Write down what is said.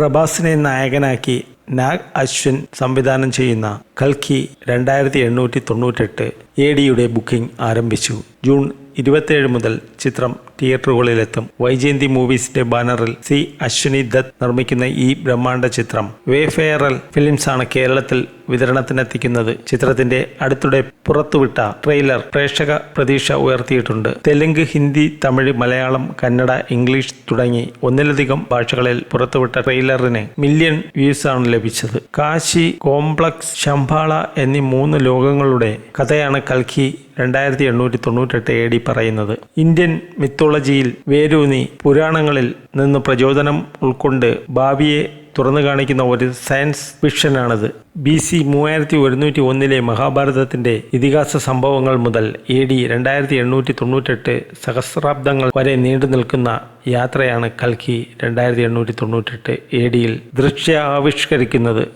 പ്രഭാസിനെ നായകനാക്കി നാഗ് അശ്വിൻ സംവിധാനം ചെയ്യുന്ന കൽക്കി രണ്ടായിരത്തി എണ്ണൂറ്റി തൊണ്ണൂറ്റെട്ട് എ ഡിയുടെ ബുക്കിംഗ് ആരംഭിച്ചു. ജൂൺ ഇരുപത്തിയേഴ് മുതൽ ചിത്രം തിയേറ്ററുകളിലെത്തും. വൈജയന്തി മൂവീസിന്റെ ബാനറിൽ സി അശ്വിനി ദത്ത് നിർമ്മിക്കുന്ന ഈ ബ്രഹ്മാണ്ഡ ചിത്രം. വേഫെയറൽ ഫിലിംസ് ആണ് കേരളത്തിൽ വിതരണത്തിനെത്തിക്കുന്നത്. ചിത്രത്തിന്റെ അടുത്തിടെ പുറത്തുവിട്ട ട്രെയിലർ പ്രേക്ഷക പ്രതീക്ഷ ഉയർത്തിയിട്ടുണ്ട്. തെലുങ്ക് ഹിന്ദി തമിഴ് മലയാളം കന്നഡ ഇംഗ്ലീഷ് തുടങ്ങി ഒന്നിലധികം ഭാഷകളിൽ പുറത്തുവിട്ട ട്രെയിലറിന് മില്യൺ വ്യൂസ് ആണ് ലഭിച്ചത്. കാശി കോംപ്ലക്സ് ശംഭാള എന്നീ മൂന്ന് ലോകങ്ങളുടെ കഥയാണ് കൽക്കി രണ്ടായിരത്തി എണ്ണൂറ്റി തൊണ്ണൂറ്റെട്ട് എ ഡി പറയുന്നത്. മിത്തോളജിയിൽ വേരൂന്നി പുരാണങ്ങളിൽ നിന്ന് പ്രചോദനം ഉൾക്കൊണ്ട് ഭാവിയെ തുറന്നു കാണിക്കുന്ന ഒരു സയൻസ് ഫിക്ഷനാണിത് ബി സി മൂവായിരത്തി ഒരുന്നൂറ്റി ഒന്നിലെ മഹാഭാരതത്തിന്റെ ഇതിഹാസ സംഭവങ്ങൾ മുതൽ എ ഡി രണ്ടായിരത്തി എണ്ണൂറ്റി തൊണ്ണൂറ്റെട്ട് സഹസ്രാബ്ദങ്ങൾ വരെ നീണ്ടു നിൽക്കുന്ന യാത്രയാണ് കൽക്കി രണ്ടായിരത്തി എണ്ണൂറ്റി തൊണ്ണൂറ്റെട്ട് എ ഡിയിൽ ദൃശ്യ ആവിഷ്കരിക്കുന്നത്